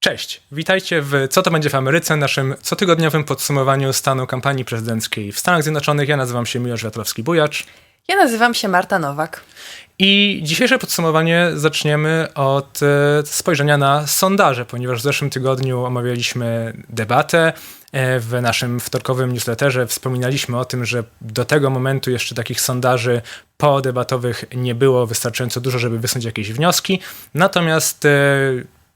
Cześć, witajcie w Co to będzie w Ameryce, naszym cotygodniowym podsumowaniu stanu kampanii prezydenckiej w Stanach Zjednoczonych. Ja nazywam się Miłosz Wiatrowski-Bujacz. Ja nazywam się Marta Nowak. I dzisiejsze podsumowanie zaczniemy od e, spojrzenia na sondaże, ponieważ w zeszłym tygodniu omawialiśmy debatę. E, w naszym wtorkowym newsletterze wspominaliśmy o tym, że do tego momentu jeszcze takich sondaży podebatowych nie było wystarczająco dużo, żeby wysnuć jakieś wnioski. Natomiast e,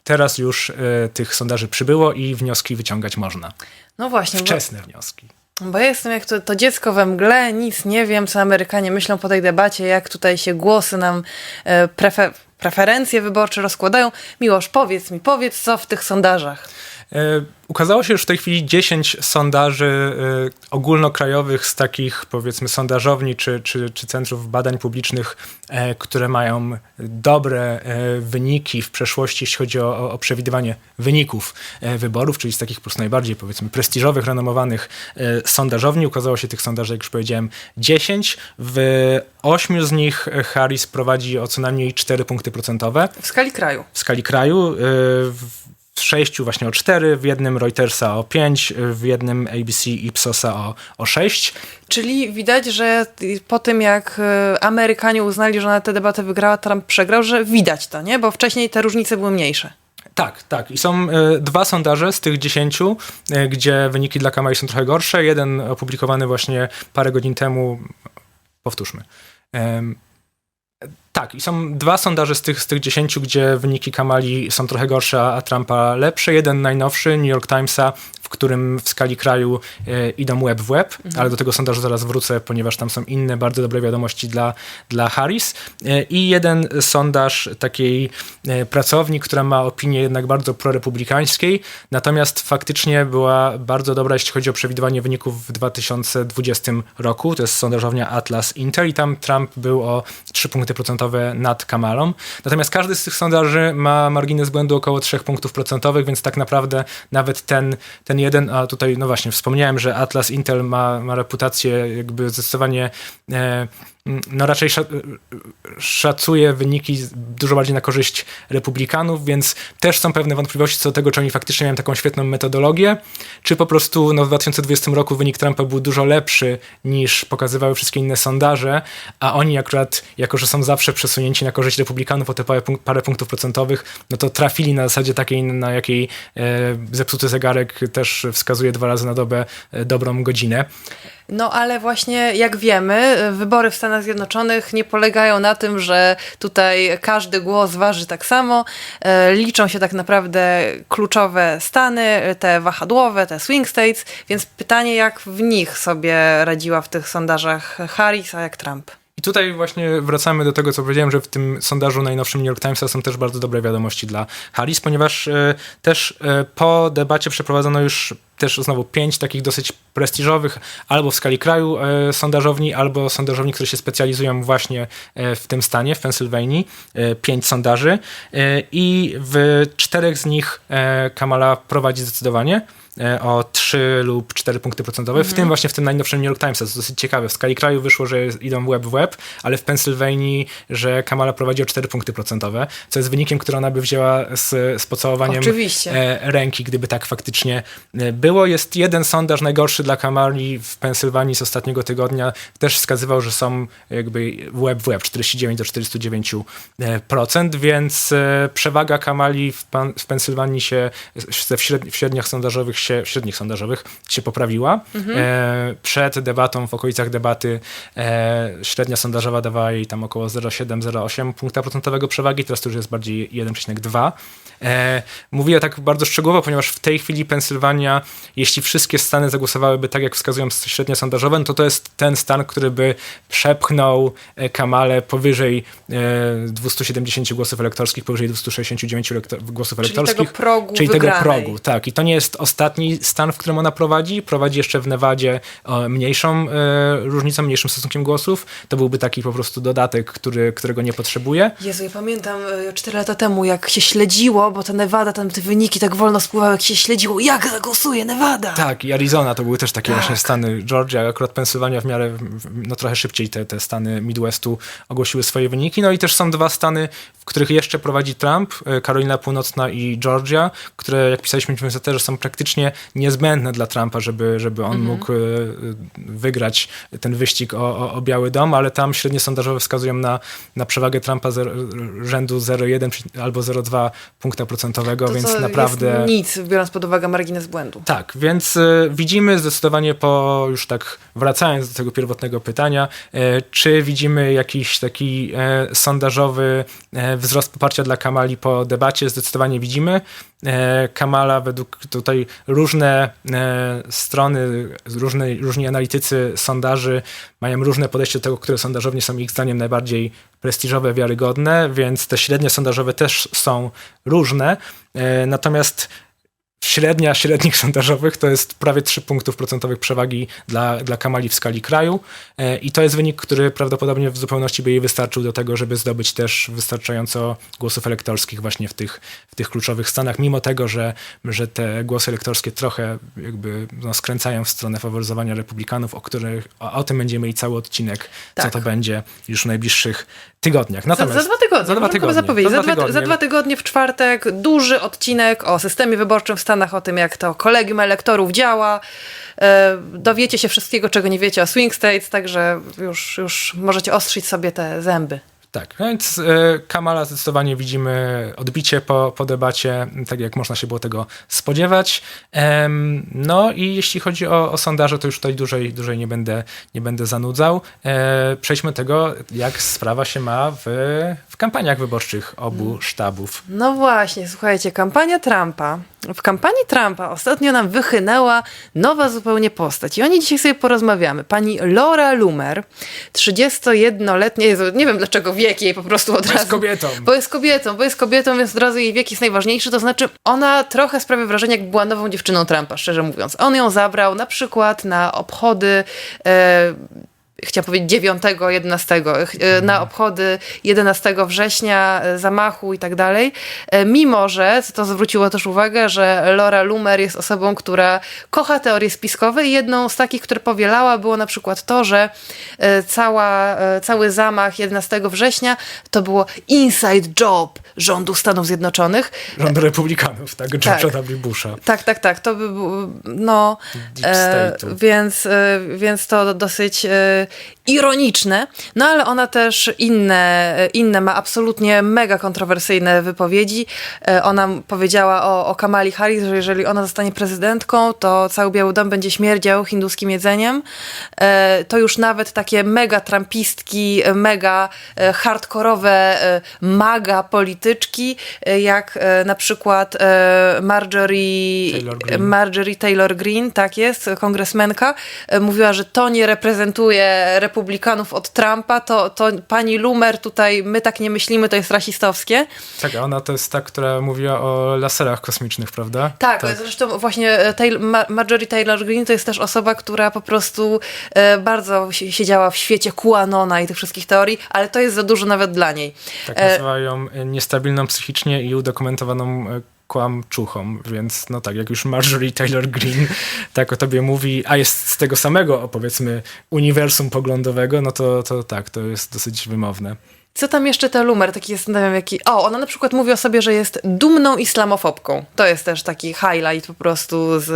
teraz już e, tych sondaży przybyło i wnioski wyciągać można. No właśnie, bo, Wczesne wnioski. bo ja jestem jak to, to dziecko we mgle, nic nie wiem, co Amerykanie myślą po tej debacie, jak tutaj się głosy nam e, prefe, preferencje wyborcze rozkładają. Miłosz, powiedz mi, powiedz co w tych sondażach. E, Ukazało się już w tej chwili 10 sondaży e, ogólnokrajowych z takich powiedzmy sondażowni czy, czy, czy centrów badań publicznych, e, które mają dobre wyniki w przeszłości, jeśli chodzi o, o przewidywanie wyników wyborów, czyli z takich po najbardziej powiedzmy prestiżowych, renomowanych sondażowni. Ukazało się tych sondaży, jak już powiedziałem, 10. W ośmiu z nich Harris prowadzi o co najmniej 4 punkty procentowe W skali kraju. w skali kraju. w sześciu właśnie o 4, w jednym Reutersa o 5, w jednym ABC Ipsosa o, o 6. Czyli widać, że po tym jak e, Amerykanie uznali, że ona tę debatę wygrała, Trump przegrał, że widać to, nie? Bo wcześniej te różnice były mniejsze. Tak, tak. I są y, dwa sondaże z tych dziesięciu, y, gdzie wyniki dla Kamali są trochę gorsze. Jeden opublikowany właśnie parę godzin temu. Powtórzmy. Em, tak, i są dwa sondaże z tych, z tych dziesięciu, gdzie wyniki Kamali są trochę gorsze, a Trumpa lepsze. Jeden najnowszy, New York Timesa, w którym w skali kraju e, idą web w web, ale do tego sondażu zaraz wrócę, ponieważ tam są inne bardzo dobre wiadomości dla, dla Harris. E, I jeden sondaż takiej e, pracowni, która ma opinię jednak bardzo prorepublikańskiej, natomiast faktycznie była bardzo dobra, jeśli chodzi o przewidywanie wyników w 2020 roku. To jest sondażownia Atlas Intel i tam Trump był o 3 punkty procentowe nad Kamalą. Natomiast każdy z tych sondaży ma margines błędu około 3 punktów procentowych, więc tak naprawdę nawet ten, ten jeden, a tutaj no właśnie wspomniałem, że Atlas Intel ma, ma reputację jakby zdecydowanie e, no raczej sza- szacuje wyniki dużo bardziej na korzyść republikanów, więc też są pewne wątpliwości co do tego, czy oni faktycznie mają taką świetną metodologię, czy po prostu no, w 2020 roku wynik Trumpa był dużo lepszy niż pokazywały wszystkie inne sondaże, a oni akurat, jako że są zawsze przesunięci na korzyść republikanów o te parę, punk- parę punktów procentowych, no to trafili na zasadzie takiej, na jakiej e, zepsuty zegarek też wskazuje dwa razy na dobę e, dobrą godzinę. No ale właśnie jak wiemy, wybory w Stanach Zjednoczonych nie polegają na tym, że tutaj każdy głos waży tak samo. E, Liczą się tak naprawdę kluczowe stany, te wahadłowe, te swing states, więc pytanie jak w nich sobie radziła w tych sondażach Harris, a jak Trump. I tutaj właśnie wracamy do tego, co powiedziałem, że w tym sondażu najnowszym New York Timesa są też bardzo dobre wiadomości dla Harris, ponieważ e, też e, po debacie przeprowadzono już też znowu pięć takich dosyć prestiżowych, albo w skali kraju e, sondażowni, albo sondażowni, które się specjalizują właśnie w tym stanie, w Pensylwanii. Pięć sondaży i w czterech z nich Kamala prowadzi zdecydowanie o 3 lub 4 punkty procentowe, w tym właśnie w tym najnowszym New York Times, to jest dosyć ciekawe. W skali kraju wyszło, że idą web w web, ale w Pensylwanii, że Kamala prowadzi o 4 punkty procentowe, co jest wynikiem, który ona by wzięła z, z pocałowaniem Oczywiście. e, ręki, gdyby tak faktycznie e, było. Jest jeden sondaż najgorszy dla Kamali w Pensylwanii z ostatniego tygodnia, też wskazywał, że są jakby web w web, 49 do 49%, e, procent, więc e, przewaga Kamali w, pan, w Pensylwanii się w średniach sondażowych się, średnich sondażowych się poprawiła. E, przed debatą, w okolicach debaty e, średnia sondażowa dawała jej tam około 0,7-0,8 punkta procentowego przewagi, teraz to już jest bardziej 1,2. E, mówię tak bardzo szczegółowo, ponieważ w tej chwili Pensylwania, jeśli wszystkie stany zagłosowałyby tak, jak wskazują średnie sondażowe, no to to jest ten stan, który by przepchnął e, Kamale powyżej e, 270 głosów elektorskich, powyżej 269 lektor- głosów Czyli elektorskich. tego progu Czyli tego wygranej. progu, tak. I to nie jest ostatni ostatni stan, w którym ona prowadzi. Prowadzi jeszcze w Nevadzie e, mniejszą e, różnicą, mniejszym stosunkiem głosów. To byłby taki po prostu dodatek, który, którego nie potrzebuje. Jezu, ja pamiętam e, 4 lata temu, jak się śledziło, bo ta Nevada, tam te wyniki tak wolno spływały, jak się śledziło, jak zagłosuje Nevada. Tak, i Arizona to były też takie Tak. właśnie stany. Georgia, akurat Pensylwania w miarę, no trochę szybciej te, te stany Midwestu ogłosiły swoje wyniki. No i też są dwa stany, w których jeszcze prowadzi Trump, e, Karolina Północna i Georgia, które, jak pisaliśmy w newsletterze, są praktycznie niezbędne dla Trumpa, żeby, żeby on mógł e, wygrać ten wyścig o, o, o Biały Dom, ale tam średnie sondażowe wskazują na, na przewagę Trumpa zero, rzędu 0,1 przy- albo 0,2 punkta procentowego, To, więc naprawdę... Jest nic, biorąc pod uwagę margines błędu. Tak, więc e, widzimy zdecydowanie po, już tak wracając do tego pierwotnego pytania, e, czy widzimy jakiś taki e, sondażowy e, wzrost poparcia dla Kamali po debacie? Zdecydowanie widzimy. Kamala według tutaj różne strony, różne, różni analitycy sondaży mają różne podejście do tego, które sondażownie są ich zdaniem najbardziej prestiżowe, wiarygodne, więc te średnie sondażowe też są różne. Natomiast średnia średnich sondażowych to jest prawie 3 punktów procentowych przewagi dla, dla Kamali w skali kraju E, i to jest wynik, który prawdopodobnie w zupełności by jej wystarczył do tego, żeby zdobyć też wystarczająco głosów elektorskich właśnie w tych, w tych kluczowych stanach, mimo tego, że, że te głosy elektorskie trochę jakby no, skręcają w stronę faworyzowania republikanów, o, których, o, o tym będziemy mieli cały odcinek, Tak. co to będzie już w najbliższych tygodniach. Za, Natomiast, za dwa tygodnie. Za dwa tygodnie. zapowiedzieć. Za Za, dwa dwa, za tygodnie. dwa tygodnie w czwartek duży odcinek o systemie wyborczym w Stanach, o tym jak to kolegium elektorów działa. E, dowiecie się wszystkiego, czego nie wiecie o swing states, także już, już możecie ostrzyć sobie te zęby. Tak, więc e, Kamala zdecydowanie widzimy odbicie po, po debacie, tak jak można się było tego spodziewać. No i jeśli chodzi o, o sondaże, to już tutaj dłużej, dłużej nie, będę, nie będę zanudzał. E, przejdźmy do tego, jak sprawa się ma w, w kampaniach wyborczych obu sztabów. No właśnie, słuchajcie, kampania Trumpa. W kampanii Trumpa ostatnio nam wychynęła nowa zupełnie postać i o niej dzisiaj sobie porozmawiamy. Pani Laura Loomer, 31-letnia, Jezu, nie wiem dlaczego wiek jej po prostu od Bo jest razu... kobietą. Bo jest kobietą, bo jest kobietą, więc od razu jej wiek jest najważniejszy. To znaczy, ona trochę sprawia wrażenie, jak była nową dziewczyną Trumpa, szczerze mówiąc. On ją zabrał na przykład na obchody. E, Chciałam powiedzieć 9, 11, e, na obchody 11 września, e, zamachu i tak dalej. E, Mimo, że, co to zwróciło też uwagę, że Laura Loomer jest osobą, która kocha teorie spiskowe i jedną z takich, które powielała, było na przykład to, że cała, cały zamach 11 września to było inside job rządu Stanów Zjednoczonych. Rząd republikanów, tak? George'a Tak. W. Busha. Tak, tak, tak. To by było, no, e, więc, e, więc to dosyć e, ironiczne. No ale ona też inne, inne ma absolutnie mega kontrowersyjne wypowiedzi. E, ona powiedziała o, o Kamali Harris, że jeżeli ona zostanie prezydentką, to cały Biały Dom będzie śmierdział hinduskim jedzeniem. E, to już nawet takie mega trumpistki, mega e, hardkorowe maga polityczki, jak na przykład Marjorie Taylor Greene. Marjorie Taylor Greene, tak jest, kongresmenka, mówiła, że to nie reprezentuje republikanów od Trumpa, to, to pani Lumer tutaj, my tak nie myślimy, to jest rasistowskie. Tak, a ona to jest ta, która mówiła o laserach kosmicznych, prawda? Tak, zresztą właśnie e, Taylor, Ma- Marjorie Taylor Greene to jest też osoba, która po prostu e, bardzo si- siedziała w świecie QAnona i tych wszystkich teorii, ale to jest za dużo nawet dla niej. Tak E, nazywają e, niestabilną psychicznie i udokumentowaną e, kłamczuchą, więc no tak, jak już Marjorie Taylor Greene tak o tobie mówi, a jest z tego samego, powiedzmy, uniwersum poglądowego, no to, to tak, to jest dosyć wymowne. Co tam jeszcze ta Lumer, taki jest, nie wiem jaki... O, ona na przykład mówi o sobie, że jest dumną islamofobką. To jest też taki highlight po prostu z,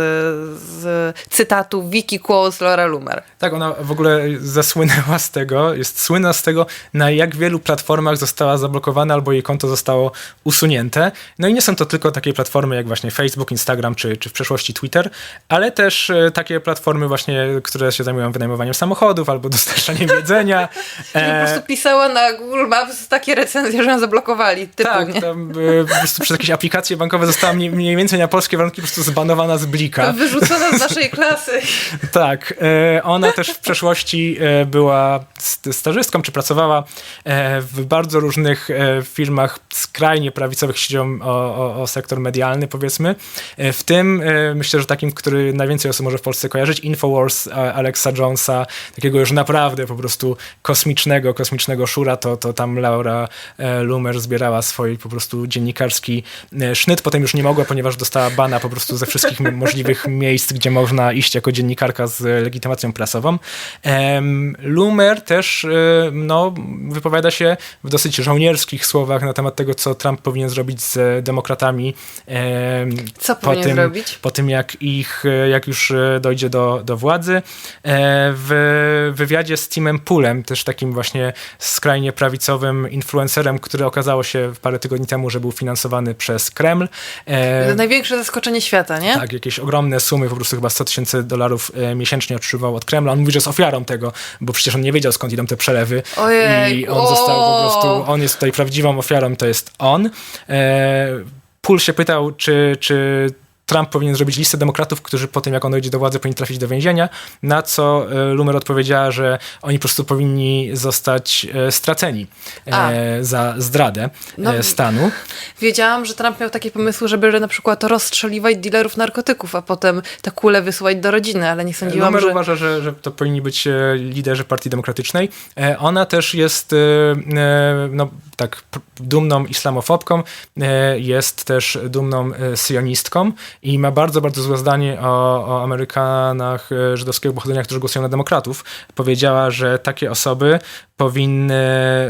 z cytatu Wiki Quotes Laura Lumer. Tak, ona w ogóle zasłynęła z tego, jest słynna z tego, na jak wielu platformach została zablokowana albo jej konto zostało usunięte. No i nie są to tylko takie platformy jak właśnie Facebook, Instagram czy, czy w przeszłości Twitter, ale też e, takie platformy właśnie, które się zajmują wynajmowaniem samochodów albo dostarczaniem jedzenia. I po E, prostu pisała na Google Maps takie recenzje, że ją zablokowali. Typu, Tak, nie? tam y, po prostu przez jakieś aplikacje bankowe została mniej, mniej więcej na polskie warunki po prostu zbanowana z blika. Wyrzucona z naszej klasy. Tak, e, ona też w przeszłości e, była st- stażystką, czy pracowała w bardzo różnych firmach skrajnie prawicowych, jeśli chodzi o, o, o sektor medialny, powiedzmy. W tym myślę, że takim, który najwięcej osób może w Polsce kojarzyć, Infowars Alexa Jonesa, takiego już naprawdę po prostu kosmicznego, kosmicznego szura, to, to tam Laura e, Lumer zbierała swój po prostu dziennikarski e, sznyt, potem już nie mogła, ponieważ dostała bana po prostu ze wszystkich możliwych miejsc, gdzie można iść jako dziennikarka z legitymacją prasową. Lumer też e, no, wypowiada się w dosyć żołnierskich słowach na temat tego, co Trump powinien zrobić z demokratami. em, Co po powinien tym, zrobić? po tym, jak ich, jak już dojdzie do, do władzy. W wywiadzie z Timem Poolem, też takim właśnie skrajnie prawicowym influencerem, który okazało się parę tygodni temu, że był finansowany przez Kreml. E, Największe zaskoczenie świata, nie? tak, jakieś ogromne sumy, po prostu chyba 100 tysięcy dolarów e, miesięcznie otrzymywał od Kremla. On mówi, że jest ofiarą tego, bo przecież on nie wiedział skąd idą te przelewy. Ojej, I on został po o! prostu, on jest tutaj prawdziwą ofiarą, to jest on. E, się pytał, czy, czy Trump powinien zrobić listę demokratów, którzy po tym, jak on dojdzie do władzy, powinni trafić do więzienia, na co e, Lumer odpowiedziała, że oni po prostu powinni zostać e, straceni A. e, za zdradę No, stanu. Wiedziałam, że Trump miał takie pomysły, żeby na przykład rozstrzeliwać dealerów narkotyków, a potem te kule wysyłać do rodziny, ale nie sądziłam, Lumer że... uważa, że, że to powinni być liderzy Partii Demokratycznej. Ona też jest no, tak dumną islamofobką, jest też dumną sionistką i ma bardzo, bardzo złe zdanie o, o Amerykanach e, żydowskiego pochodzenia, którzy głosują na demokratów. Powiedziała, że takie osoby powinny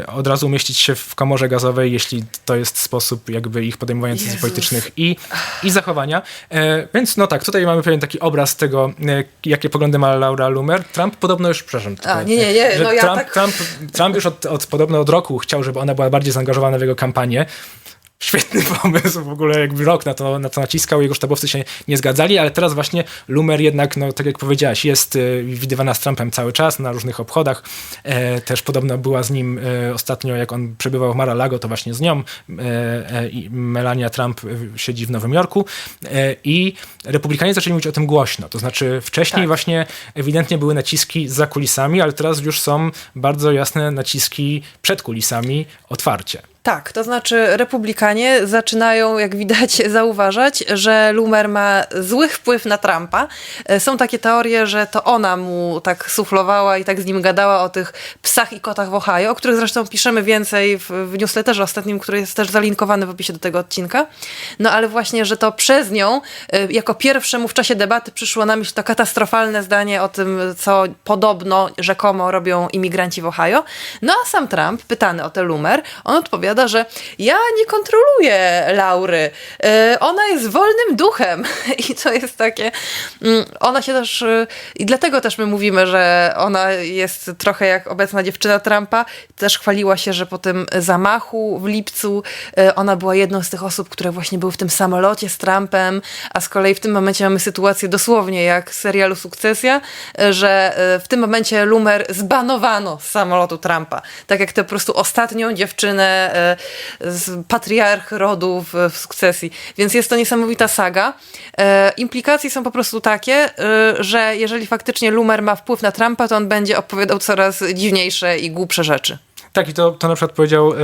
od razu umieścić się w komorze gazowej, jeśli to jest sposób jakby ich podejmowania decyzji politycznych i, i zachowania. E, więc no tak, tutaj mamy pewien taki obraz tego, e, jakie poglądy ma Laura Lumer. Trump podobno już, przepraszam. tylko, nie, nie, nie, no ja Trump, tak- Trump, Trump już od, od podobno od roku chciał, żeby ona była bardziej zaangażowana w jego kampanię. Świetny pomysł, w ogóle jakby rok na to, na to naciskał, jego sztabowcy się nie zgadzali, ale teraz właśnie Lumer jednak, no tak jak powiedziałaś, jest y, widywana z Trumpem cały czas na różnych obchodach. E, też podobno była z nim e, ostatnio, jak on przebywał w Mar-a-Lago, to właśnie z nią e, e, Melania Trump e, siedzi w Nowym Jorku i republikanie zaczęli mówić o tym głośno, to znaczy wcześniej Tak. właśnie ewidentnie były naciski za kulisami, ale teraz już są bardzo jasne naciski przed kulisami otwarcie. Tak, to znaczy republikanie zaczynają, jak widać, zauważać, że Lumer ma zły wpływ na Trumpa. E, Są takie teorie, że to ona mu tak suflowała i tak z nim gadała o tych psach i kotach w Ohio, o których zresztą piszemy więcej w, w newsletterze ostatnim, który jest też zalinkowany w opisie do tego odcinka. No ale właśnie, że to przez nią, e, jako pierwszemu w czasie debaty przyszło na myśl to katastrofalne zdanie o tym, co podobno, rzekomo robią imigranci w Ohio. No a sam Trump, pytany o tę Lumer, on odpowiada, że ja nie kontroluję Laury. E, Ona jest wolnym duchem. I to jest takie. mm, Ona się też. e, I dlatego też my mówimy, że ona jest trochę jak obecna dziewczyna Trumpa. Też chwaliła się, że po tym zamachu w lipcu e, ona była jedną z tych osób, które właśnie były w tym samolocie z Trumpem. A z kolei w tym momencie mamy sytuację dosłownie jak z serialu Sukcesja, że w tym momencie Lumer zbanowano z samolotu Trumpa. Tak jak tę po prostu ostatnią dziewczynę patriarch rodu w, sukcesji. Więc jest to niesamowita saga. E, implikacje są po prostu takie, e, że jeżeli faktycznie Lumer ma wpływ na Trumpa, to on będzie opowiadał coraz dziwniejsze i głupsze rzeczy. Tak, i to, to na przykład powiedział e,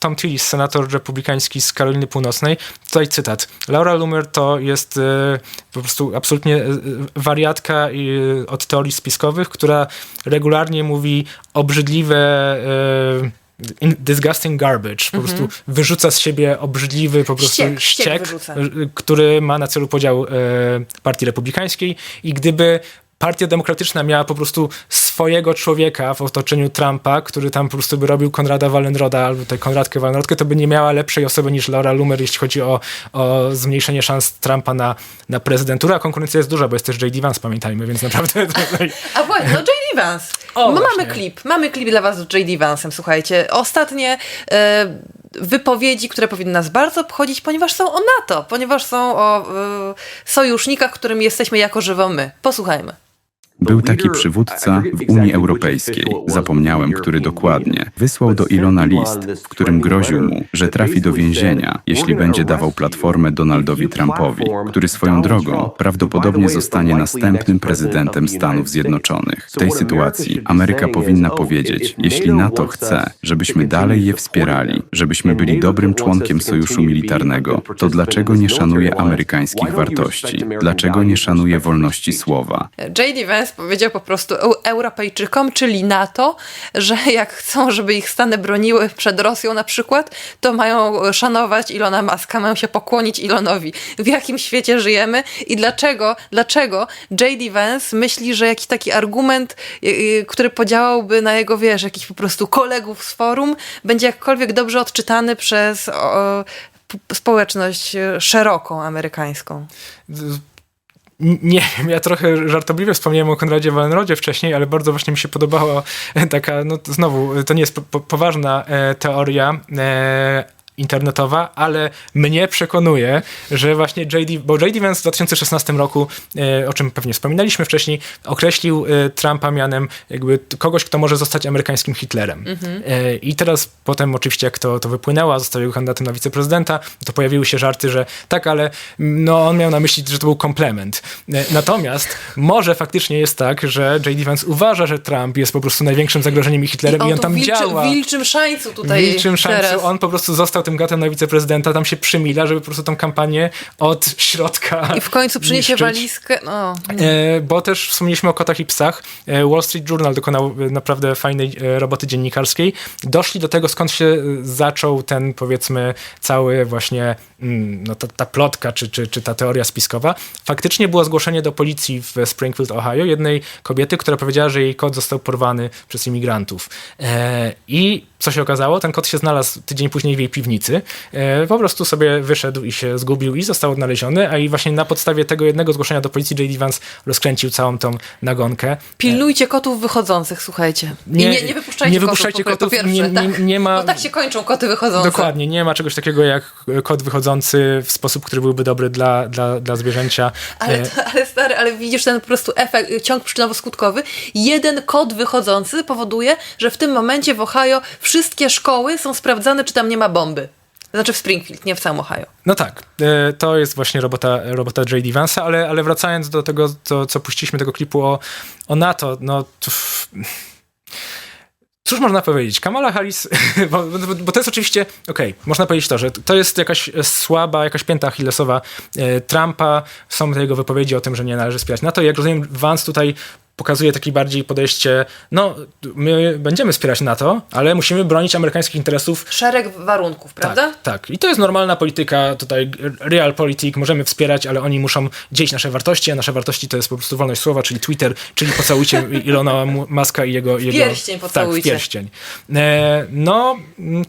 Tom Tillis, senator republikański z Karoliny Północnej. Tutaj cytat. Laura Loomer to jest e, po prostu absolutnie e, wariatka e, od teorii spiskowych, która regularnie mówi obrzydliwe disgusting garbage. Po prostu wyrzuca z siebie obrzydliwy po prostu Mhm. Ściek, ściek ściek, który ma na celu podział e, Partii Republikańskiej i gdyby Partia Demokratyczna miała po prostu swojego człowieka w otoczeniu Trumpa, który tam po prostu by robił Konrada Wallenroda albo tutaj Konradkę Wallenrodkę, to by nie miała lepszej osoby niż Laura Loomer, jeśli chodzi o, o zmniejszenie szans Trumpa na, na prezydenturę, a konkurencja jest duża, bo jest też J.D. Vance, pamiętajmy, więc naprawdę tutaj... A właśnie, no. Vance. O, no, mamy klip, mamy klip dla was z J.D. Vance'em, słuchajcie. Ostatnie e, wypowiedzi, które powinny nas bardzo obchodzić, ponieważ są o NATO, ponieważ są o e, sojusznikach, którymi jesteśmy jako żywo my. Posłuchajmy. Był taki przywódca w Unii Europejskiej, zapomniałem, który dokładnie, wysłał do Ilona list, w którym groził mu, że trafi do więzienia, jeśli będzie dawał platformę Donaldowi Trumpowi, który swoją drogą prawdopodobnie zostanie następnym prezydentem Stanów Zjednoczonych. W tej sytuacji Ameryka powinna powiedzieć, jeśli NATO chce, żebyśmy dalej je wspierali, żebyśmy byli dobrym członkiem sojuszu militarnego, to dlaczego nie szanuje amerykańskich wartości? Dlaczego nie szanuje wolności słowa? J.D. Vance powiedział po prostu Eu- Europejczykom, czyli NATO, że jak chcą, żeby ich Stany broniły przed Rosją na przykład, to mają szanować Ilona Maska, mają się pokłonić Ilonowi. W jakim świecie żyjemy i dlaczego, dlaczego J.D. Vance myśli, że jakiś taki argument, y, y, który podziałałby na jego, wiesz, jakichś po prostu kolegów z forum, będzie jakkolwiek dobrze odczytany przez o, społeczność szeroką amerykańską. Nie wiem, ja trochę żartobliwie wspomniałem o Konradzie Wallenrodzie wcześniej, ale bardzo właśnie mi się podobała taka, no to znowu, to nie jest po, po, poważna e, teoria e, internetowa, ale mnie przekonuje, że właśnie JD, bo JD Vance w 2016 roku, e, o czym pewnie wspominaliśmy wcześniej, określił e, Trumpa mianem jakby kogoś, kto może zostać amerykańskim Hitlerem. E, I teraz potem oczywiście jak to, to wypłynęło, a został jego kandydatem na wiceprezydenta, to pojawiły się żarty, że tak, ale no on miał na myśli, że to był komplement. Natomiast może faktycznie jest tak, że JD Vance uważa, że Trump jest po prostu największym zagrożeniem i Hitlerem i on, tu tam w wilczy, działa. W wilczym szańcu tutaj W wilczym szańcu teraz. on po prostu został tym gatem na wiceprezydenta, tam się przymila, żeby po prostu tą kampanię od środka I w końcu przyniesie niszczyć. walizkę. No, E, bo też wspomnieliśmy o kotach i psach. E, Wall Street Journal dokonał e, naprawdę fajnej e, roboty dziennikarskiej. Doszli do tego, skąd się zaczął ten, powiedzmy, cały właśnie mm, no, ta, ta plotka, czy, czy, czy ta teoria spiskowa. Faktycznie było zgłoszenie do policji w Springfield, Ohio, jednej kobiety, która powiedziała, że jej kot został porwany przez imigrantów. E, I co się okazało? Ten kot się znalazł tydzień później w jej piwnicy. E, po prostu sobie wyszedł i się zgubił i został odnaleziony, a i właśnie na podstawie tego jednego zgłoszenia do policji J.D. Vance rozkręcił całą tą nagonkę. Pilnujcie kotów wychodzących, słuchajcie. Nie, nie, nie wypuszczajcie, nie wypuszczajcie kotów. kotów, pierwsze, nie, tak. nie ma... No tak się kończą koty wychodzące. Dokładnie, nie ma czegoś takiego jak kot wychodzący w sposób, który byłby dobry dla, dla, dla zwierzęcia. Ale, E, to, ale stary, ale widzisz ten po prostu efekt, ciąg przyczynowo-skutkowy. Jeden kot wychodzący powoduje, że w tym momencie w Ohio wszystkie szkoły są sprawdzane, czy tam nie ma bomby. Znaczy w Springfield, nie w samym Ohio. No tak, e, to jest właśnie robota, robota J.D. Vance'a, ale, ale wracając do tego, co, co puściliśmy, tego klipu o, o NATO, no to... Cóż można powiedzieć? Kamala Harris, bo, bo, to jest oczywiście, okej, można powiedzieć to, że to jest jakaś słaba, jakaś pięta achillesowa e, Trumpa, są jego wypowiedzi o tym, że nie należy wspierać NATO. Jak rozumiem, Vance tutaj pokazuje takie bardziej podejście, no, my będziemy wspierać NATO, ale musimy bronić amerykańskich interesów Szereg warunków, prawda? tak, tak. I to jest normalna polityka, tutaj real politik, możemy wspierać, ale oni muszą dzielić nasze wartości, a nasze wartości to jest po prostu wolność słowa, czyli Twitter, czyli pocałujcie Ilona Maska i jego... jego pierścień pocałujcie. Tak, pierścień. E, no,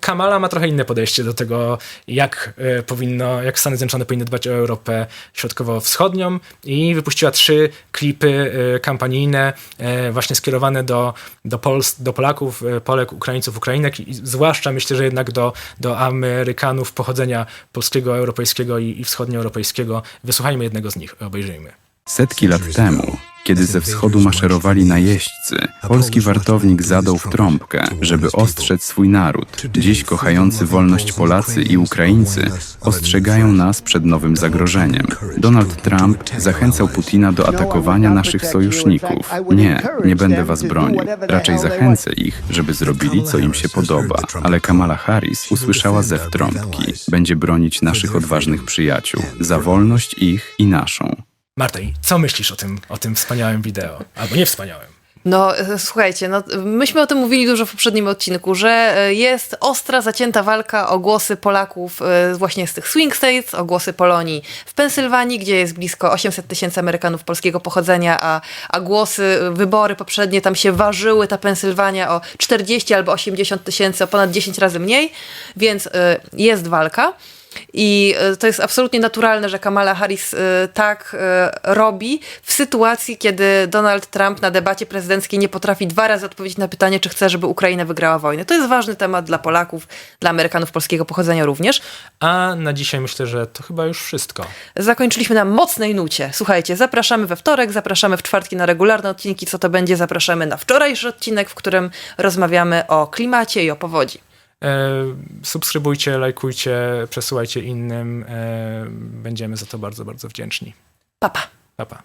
Kamala ma trochę inne podejście do tego, jak e, powinno, jak Stany Zjednoczone powinny dbać o Europę Środkowo-Wschodnią i wypuściła trzy klipy e, kampanijne, e, właśnie skierowane do, do, Pols, do Polaków, e, Polek, Ukraińców, Ukrainek i zwłaszcza myślę, że jednak do, do Amerykanów pochodzenia polskiego, europejskiego i, i wschodnioeuropejskiego. Wysłuchajmy jednego z nich, obejrzyjmy. Setki lat temu, kiedy ze wschodu maszerowali najeźdźcy, polski wartownik zadał w trąbkę, żeby ostrzec swój naród. Dziś kochający wolność Polacy i Ukraińcy ostrzegają nas przed nowym zagrożeniem. Donald Trump zachęcał Putina do atakowania naszych sojuszników. Nie, nie będę was bronił. Raczej zachęcę ich, żeby zrobili, co im się podoba. Ale Kamala Harris usłyszała zew trąbki. Będzie bronić naszych odważnych przyjaciół. Za wolność ich i naszą. Martaj, co myślisz o tym, o tym wspaniałym wideo? Albo nie wspaniałym. No, e, słuchajcie, no, myśmy o tym mówili dużo w poprzednim odcinku, że e, jest ostra, zacięta walka o głosy Polaków e, właśnie z tych swing states, o głosy Polonii w Pensylwanii, gdzie jest blisko 800 tysięcy Amerykanów polskiego pochodzenia, a, a głosy, wybory poprzednie tam się ważyły, ta Pensylwania o 40 albo 80 tysięcy, o ponad 10 razy mniej, więc jest walka. I e, to jest absolutnie naturalne, że Kamala Harris e, tak e, robi w sytuacji, kiedy Donald Trump na debacie prezydenckiej nie potrafi dwa razy odpowiedzieć na pytanie, czy chce, żeby Ukraina wygrała wojnę. To jest ważny temat dla Polaków, dla Amerykanów polskiego pochodzenia również. A na dzisiaj myślę, że to chyba już wszystko. Zakończyliśmy na mocnej nucie. Słuchajcie, zapraszamy we wtorek, zapraszamy w czwartki na regularne odcinki. Co to będzie? Zapraszamy na wczorajszy odcinek, w którym rozmawiamy o klimacie i o powodzi. E, subskrybujcie, lajkujcie, przesyłajcie innym. E, będziemy za to bardzo, bardzo wdzięczni. Papa. Pa, pa.